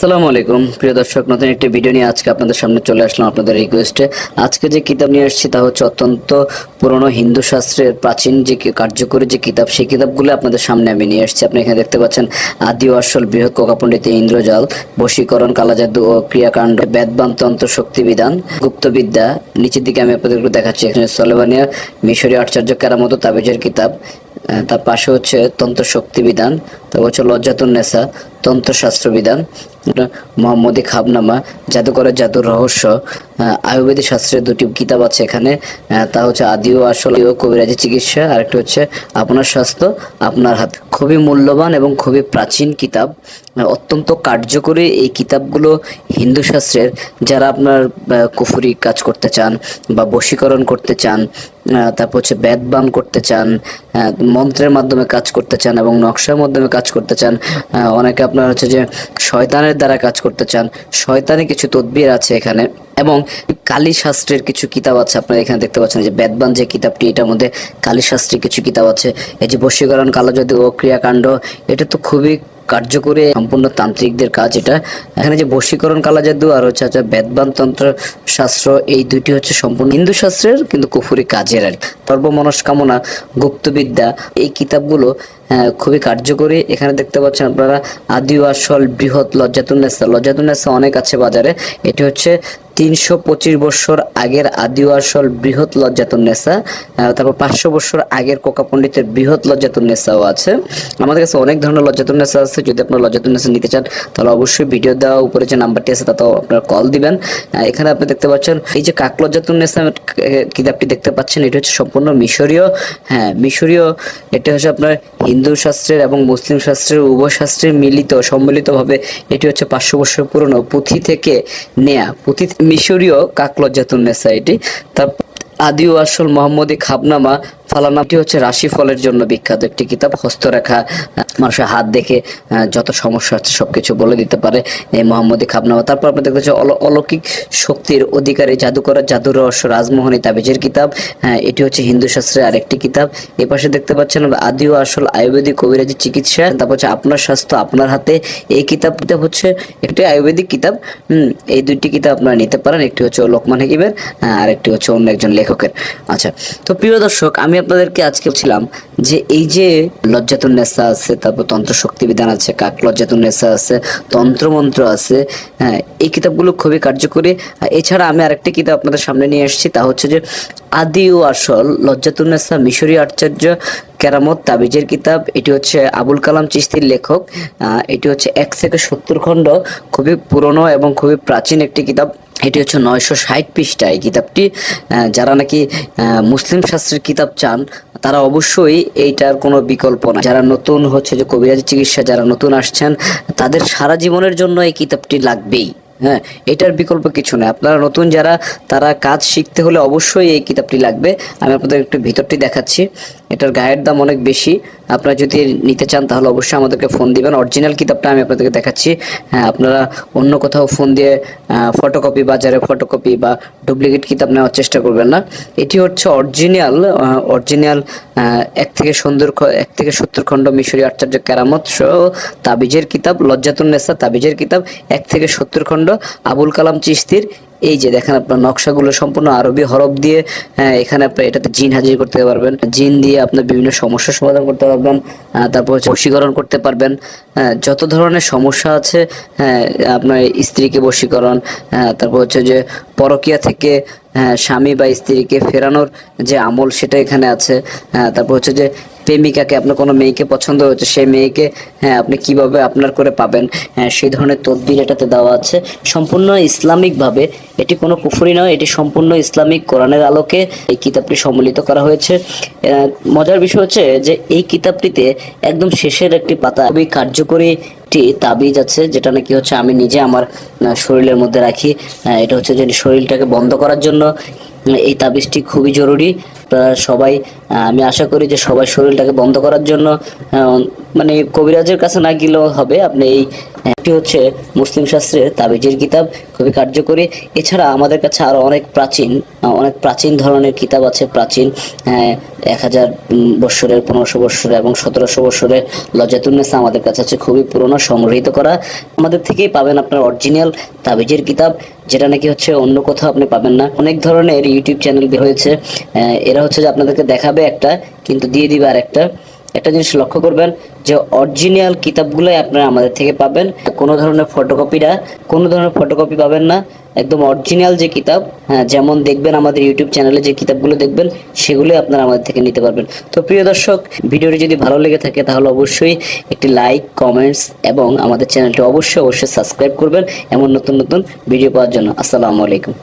আসসালামু আলাইকুম। প্রিয় দর্শক, নতুন একটি ভিডিও নিয়ে আজকে আপনাদের সামনে চলে আসলাম আপনাদের রিকোয়েস্টে আজকে যে কিতাব নিয়ে আসছি তা হচ্ছে অত্যন্ত পুরনো হিন্দু শাস্ত্রের প্রাচীন যে কার্যকরী যে কিতাব, সেই কিতাবগুলো আপনাদের সামনে আমি নিয়ে আসছি। আপনি এখানে দেখতে পাচ্ছেন আদি ও আসল বৃহৎ কোকাপণ্ডিত ইন্দ্রজাল, বশীকরণ, কালাজাদু ও ক্রিয়াকাণ্ড বেদবান তন্ত্র শক্তিবিধান গুপ্তবিদ্যা। নিচের দিকে আমি আপনাদের দেখাচ্ছি, এখানে সলেভানিয়া মিশরীয় আচার্য কেরামত তাবিজের কিতাব। তার পাশে হচ্ছে তন্ত্র শক্তি বিধান তারপর হচ্ছে লজ্জাতুন নেশা তন্ত্রশাস্ত্র বিধান এটা মোহাম্মদী খাবনামা, জাদুকরের জাদুর রহস্য আয়ুর্বেদিক শাস্ত্রের দুটি কিতাব আছে এখানে তা হচ্ছে আদি ও আসল ও কবিরাজি চিকিৎসা আর একটা হচ্ছে আপনার স্বাস্থ্য, আপনার হাত। খুবই মূল্যবান এবং খুবই প্রাচীন কিতাব অত্যন্ত কার্যকরী এই কিতাবগুলো হিন্দু শাস্ত্রের, যারা আপনার কুফুরি কাজ করতে চান বা বশীকরণ করতে চান তারপর হচ্ছে বেদবান করতে চান মন্ত্রের মাধ্যমে কাজ করতে চান এবং নকশার মাধ্যমে কাজ করতে চান অনেকে আপনার হচ্ছে যে শয়তানের দ্বারা কাজ করতে চান, শয়তানি কিছু তদবির আছে এখানে। এবং কালী শাস্ত্রের কিছু কিতাব আছে, আপনারা এখানে দেখতে পাচ্ছেন যে বেদবান যে কিতাবটি, এটার মধ্যে কালী শাস্ত্রের কিছু কিতাব আছে। এই যে বশীকরণ যদি ও ক্রিয়াকাণ্ড, এটা তো খুবই কার্যকরী সম্পূর্ণ তান্ত্রিকদের কাজ এটা। এখানে যে বশীকরণ কালা জাদু আর হচ্ছে হচ্ছে বেদবান তন্ত্র শাস্ত্র, এই দুইটি হচ্ছে সম্পূর্ণ হিন্দু শাস্ত্রের কিন্তু কুফুরি কাজের আর। সর্বমনস্কামনা গুপ্তবিদ্যা, এই কিতাবগুলো খুবই কার্যকরী। এখানে দেখতে পাচ্ছেন আপনারা আদি ও আসল বৃহৎ লজ্জাতুন্নেসা লজ্জাতুন্নেসা অনেক আছে বাজারে। এটি হচ্ছে তিনশো পঁচিশ বছর আগের আদি ও আসল বৃহৎ লজ্জাতুন্নেসা নেশা তারপর পাঁচশো বছর আগের কোকা পণ্ডিতের বৃহৎ লজ্জাতুন্নেসাও আছে। আমাদের কাছে অনেক ধরনের লজ্জাতুন্নেসা আছে যদি আপনারা লজ্জাতুন্নেসা নিতে চান তাহলে অবশ্যই ভিডিও দেওয়া উপরে যে নাম্বারটি আছে তাতেও আপনারা কল দিবেন। এখানে আপনি দেখতে পাচ্ছেন এই যে কাক লজ্জাতুন্নেসা আহ, কিতাবটি দেখতে পাচ্ছেন এটা হচ্ছে সম্পূর্ণ মিশরীয়। হ্যাঁ মিশরীয় এটা হচ্ছে আপনার হিন্দু শাস্ত্রের এবং মুসলিম শাস্ত্রের উভয় শাস্ত্রের মিলিত সম্মিলিতভাবে এটি হচ্ছে পাঁচশো বছর পুরনো পুঁথি থেকে নেয়া। পুঁথি মিশরীয় কাকলজ্জাতুন্নেসা এটি তার আদি ও আসল মোহাম্মদী খাবনামা ফালানাটি হচ্ছে রাশিফলের জন্য বিখ্যাত একটি কিতাব। হস্তরেখা মানুষের হাত দেখে যত সমস্যা আছে সবকিছু বলে দিতে পারে এই মোহাম্মদী খাবনামা। তারপর আপনি দেখতে অল- অলৌকিক শক্তির অধিকারী জাদুকরের জাদুর রহস্য, রাজমোহনী তাবিজের কিতাব। হ্যাঁ এটি হচ্ছে হিন্দু শাস্ত্রের আরেকটি কিতাব। এ পাশে দেখতে পাচ্ছেন আদি ও আসল আয়ুর্বেদিক কবিরাজি চিকিৎসা। তারপর হচ্ছে আপনার স্বাস্থ্য আপনার হাতে। এই কিতাবটা হচ্ছে একটি আয়ুর্বেদিক কিতাব। এই দুইটি কিতাব আপনারা নিতে পারেন। একটি হচ্ছে লোকমান হাকিমের আর একটি হচ্ছে অন্য একজন লেখকের। আচ্ছা তো প্রিয় দর্শক, আমি আপনাদেরকে আজকে বলছিলাম যে এই যে লজ্জাতুন নেশা আছে, তারপর তন্ত্র শক্তি বিধান আছে, কাক লজ্জাতুন নেশা আছে, তন্ত্রমন্ত্র আছে হ্যাঁ এই কিতাবগুলো খুবই কার্যকরী। এছাড়া আমি আরেকটি কিতাব আপনাদের সামনে নিয়ে এসেছি, তা হচ্ছে যে আদি ও আসল লজ্জাতুন্নেসা মিশরীয় আচার্য কেরামত তাবিজের কিতাব, এটি হচ্ছে আবুল কালাম চিস্তির লেখক। এটি হচ্ছে এক থেকে সত্তর খণ্ড, খুবই পুরনো এবং খুবই প্রাচীন একটি কিতাব। এটি হচ্ছে নয়শো ষাট পৃষ্ঠা এই কিতাবটি। যারা নাকি মুসলিম শাস্ত্রের কিতাব চান, তারা অবশ্যই এইটার কোনো বিকল্প না যারা নতুন হচ্ছে যে কবিরাজি চিকিৎসা, যারা নতুন আসছেন, তাদের সারা জীবনের জন্য এই কিতাবটি লাগবেই। হ্যাঁ এটার বিকল্প কিছু নেই। আপনারা নতুন যারা, তারা কাজ শিখতে হলে অবশ্যই এই কিতাবটি লাগবে। আমি আপনাদের একটু ভিতরটি দেখাচ্ছি। এটার গায়ের দাম অনেক বেশি। আপনারা যদি নিতে চান তাহলে অবশ্যই আমাদেরকে ফোন দিবেন। অরিজিনাল কিতাবটা আমি আপনাদেরকে দেখাচ্ছি। হ্যাঁ আপনারা অন্য কোথাও ফোন দিয়ে ফটোকপি বাজারে ফটোকপি বা ডুপ্লিকেট কিতাব নেওয়ার চেষ্টা করবেন না। এটি হচ্ছে অরিজিনাল অরিজিনাল এক থেকে সুন্দর এক থেকে সত্তর খণ্ড মিশরী আচার্য কেরামত সহ তাবিজের কিতাব লজ্জাতুন্নেসা তাবিজের কিতাব, এক থেকে সত্তর খণ্ড আবুল কালাম চিস্তির এই যে দেখেন আপনার নকশাগুলো সম্পূর্ণ আরবি হরফ দিয়ে হ্যাঁ, এখানে আপনার এটাতে জিন হাজির করতে পারবেন। জিন দিয়ে আপনার বিভিন্ন সমস্যার সমাধান করতে পারবেন তারপর হচ্ছে বশীকরণ করতে পারবেন। হ্যাঁ, যত ধরনের সমস্যা আছে হ্যাঁ, আপনার স্ত্রীকে বশীকরণ তারপর হচ্ছে যে পরকিয়া থেকে স্বামী বা স্ত্রীকে ফেরানোর যে আমল সেটা এখানে আছে তারপর হচ্ছে যে প্রেমিকাকে আপনার কোনো মেয়েকে পছন্দ হয়েছে, সেই মেয়েকে হ্যাঁ আপনি কীভাবে আপনার করে পাবেন? হ্যাঁ সেই ধরনের তদবির এটাতে দেওয়া আছে। সম্পূর্ণ ইসলামিকভাবে এটি কোনো কুফুরি নয়, এটি সম্পূর্ণ ইসলামিক কোরআনের আলোকে এই কিতাবটি সম্মিলিত করা হয়েছে। মজার বিষয় হচ্ছে যে এই কিতাবটিতে একদম শেষের একটি পাতা খুবই কার্যকরী একটি তাবিজ আছে, যেটা নাকি হচ্ছে আমি নিজে আমার শরীরের মধ্যে রাখি। এটা হচ্ছে যে শরীরটাকে বন্ধ করার জন্য এই তাবিজটি খুবই জরুরি। সবাই আমি আশা করি যে সবাই শরীরটাকে বন্ধ করার জন্য মানে কবিরাজের কাছে না গেলেও হবে। আপনি এই একটি হচ্ছে মুসলিম শাস্ত্রের তাবিজের কিতাব, খুবই কার্যকরী। এছাড়া আমাদের কাছে আরও অনেক প্রাচীন অনেক প্রাচীন ধরনের কিতাব আছে। প্রাচীন এক হাজার বৎসরের, পনেরোশো বৎসরের এবং সতেরোশো বৎসরের লজাতুন্নেসা আমাদের কাছে আছে। খুবই পুরনো, সংগৃহীত করা। আমাদের থেকেই পাবেন আপনার অরিজিনাল তাবিজের কিতাব। যেটা নাকি হচ্ছে অন্য কোথাও আপনি পাবেন না। অনেক ধরনের ইউটিউব চ্যানেল হয়েছে। এরা হচ্ছে যে আপনাদেরকে দেখাবে একটা, কিন্তু দিয়ে দিবে আর একটা একটা জিনিস লক্ষ্য করবেন যে অরিজিনাল কিতাবগুলোই আপনারা আমাদের থেকে পাবেন। কোনো ধরনের ফটোকপিটা কোনো ধরনের ফটোকপি পাবেন না। একদম অরিজিনাল যে কিতাব হ্যাঁ যেমন দেখবেন আমাদের ইউটিউব চ্যানেলে যে কিতাবগুলো দেখবেন, সেগুলোই আপনারা আমাদের থেকে নিতে পারবেন। তো প্রিয় দর্শক, ভিডিওটি যদি ভালো লেগে থাকে, তাহলে অবশ্যই একটি লাইক কমেন্টস এবং আমাদের চ্যানেলটি অবশ্যই অবশ্যই সাবস্ক্রাইব করবেন এমন নতুন নতুন ভিডিও পাওয়ার জন্য। আসসালামু আলাইকুম।